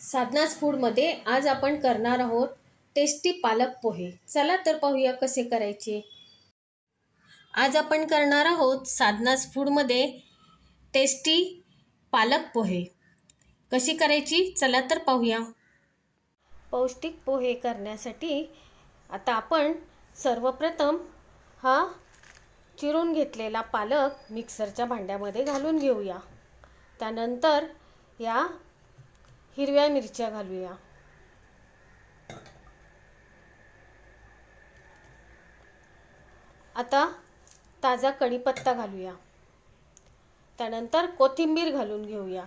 साधनाच फूडमध्ये आज आपण करणार आहोत टेस्टी पालक पोहे. चला तर पाहूया कसे करायचे. आज आपण करणार आहोत साधनाच फूडमध्ये टेस्टी पालक पोहे. कशी करायची? चला तर पाहूया. पौष्टिक पोहे करण्यासाठी आता आपण सर्वप्रथम हा चिरून घेतलेला पालक मिक्सरच्या भांड्यामध्ये घालून घेऊया. त्यानंतर या हिरव्या मिरच्या घालूया. आता ताजा कढीपत्ता घालूया. त्यानंतर कोथिंबीर घालून घेऊया.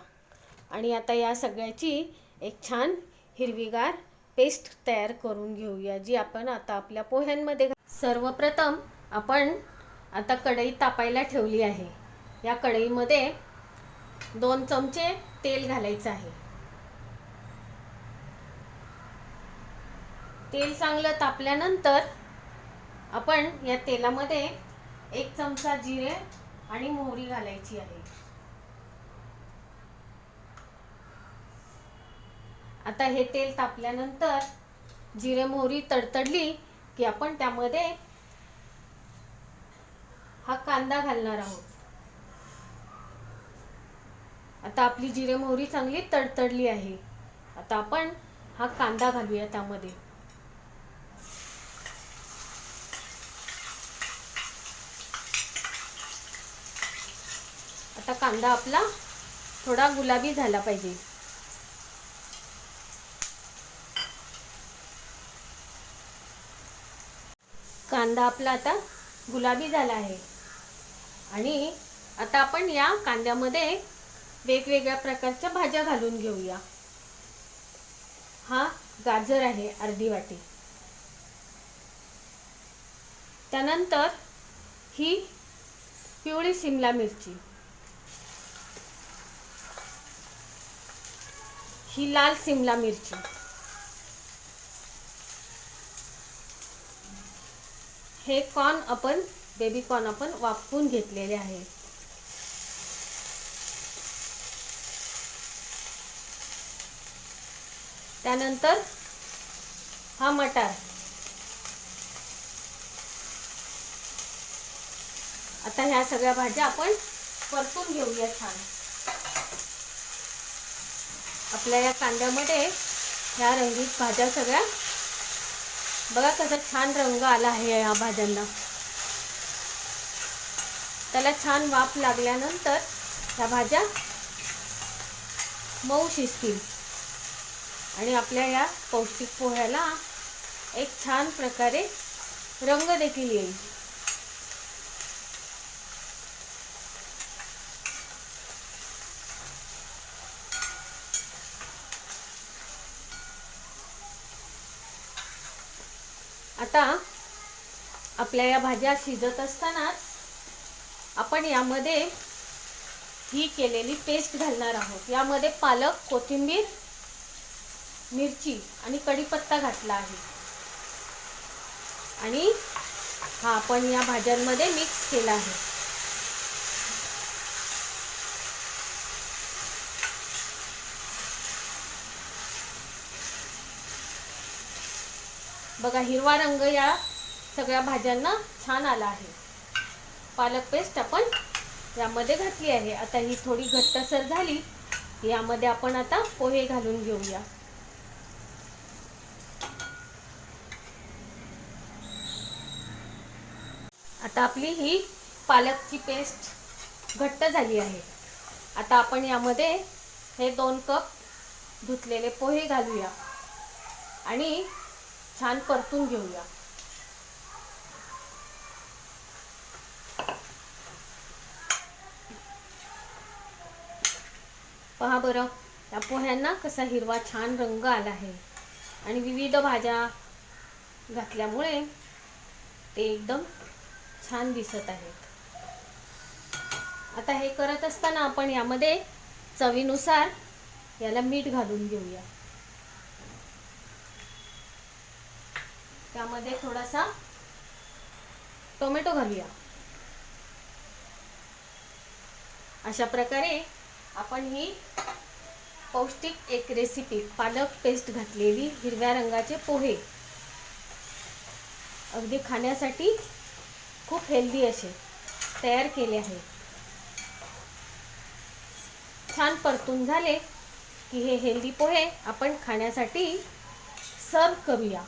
आणि आता या सगळ्याची एक छान हिरवीगार पेस्ट तयार करून घेऊया जी आपण आता आपल्या पोह्यांमध्ये सर्वप्रथम आपण आता कढई तापायला ठेवली आहे. या कढईमध्ये दोन चमचे तेल घालायचं आहे. तेल चांगलं तापल्यानंतर आपण या तेलामध्ये एक चमचा जिरे आणि मोहरी घालायची आहे. आता हे तेल तापल्यानंतर जिरे मोहरी तडतडली की आपण त्यामध्ये हा कांदा घालणार आहोत. आता आपली जिरे मोहरी चांगली तडतडली आहे. आता आपण हा कांदा घालूया त्यामध्ये. आता कांदा आपला थोडा गुलाबी झाला पाहिजे. कांदा आपला आता गुलाबी झाला आहे. आणि आता आपण या कांद्यामध्ये वेगवेगळ्या प्रकारच्या भाज्या घालून घेऊया. हा गाजर आहे अर्धी वाटी. त्यानंतर ही पिवळी शिमला मिरची. ही लाल सिमला मिरची. हे कॉर्न आपण बेबी कॉर्न आपण वापरून घेतलेले आहे. त्यानंतर हा मटार. आता ह्या सगळ्या भाज्या आपण परतून घेऊया छान. आपल्या या कांद्यामध्ये ह्या रंगीत भाज्या सगळ्या. बघा कसा छान रंग आला आहे या भाज्यांना. त्याला छान वाफ लागल्यानंतर ह्या भाज्या मऊ शिजतील. आणि आपल्या या पौष्टिक पोह्याला एक छान प्रकारे रंग देखील येईल. आता आपल्या या भाज्या शिजत असतानाच आपण यामध्ये ही केलेली पेस्ट घालणार आहोत. यामध्ये पालक कोथिंबीर मिरची आणि कढीपत्ता घातला आहे. आणि हा आपण या भाज्यांमध्ये मिक्स केला आहे. बघा हिरवा रंग या सगळ्या भाज्यांना छान आला आहे. पालक पेस्ट आपण यामध्ये घातली आहे. आता ही थोडी घट्टसर झाली. यामध्ये आपण आता पोहे घालून घेऊया. आता आपली ही पालकची पेस्ट घट्ट झाली आहे. आता आपण यामध्ये हे दोन कप धुतलेले पोहे घालूया. आणि छान परतून घेऊया. पहा बरं या पोह्यांना कसा हिरवा छान रंग आला आहे. आणि विविध भाज्या घातल्यामुळे ते एकदम छान दिसत आहेत. आता हे करत असताना आपण यामध्ये चवीनुसार याला मीठ घालून घेऊया. त्यामध्ये थोडासा टोमॅटो घालूया. अशा प्रकारे आपण ही पौष्टिक एक रेसिपी पालक पेस्ट घातलेली हिरव्या रंगाचे पोहे. अगदी खाण्यासाठी खूप हेल्दी असे तयार केले आहे. छान परतून झाले की हे हेल्दी पोहे आपण खाण्यासाठी सर्व करूया.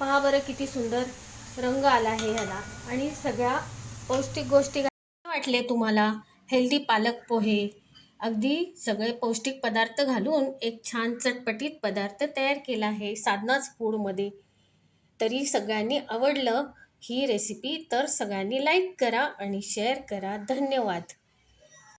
पहा बरं किती सुंदर रंग आला आहे ह्याला. आणि सगळ्या पौष्टिक गोष्टी वाटले तुम्हाला? हेल्दी पालक पोहे. अगदी सगळे पौष्टिक पदार्थ घालून एक छान चटपटीत पदार्थ तयार केला आहे साधनाच फूडमध्ये तरी सगळ्यांनी आवडलं ही रेसिपी तर सगळ्यांनी लाईक करा आणि शेअर करा. धन्यवाद.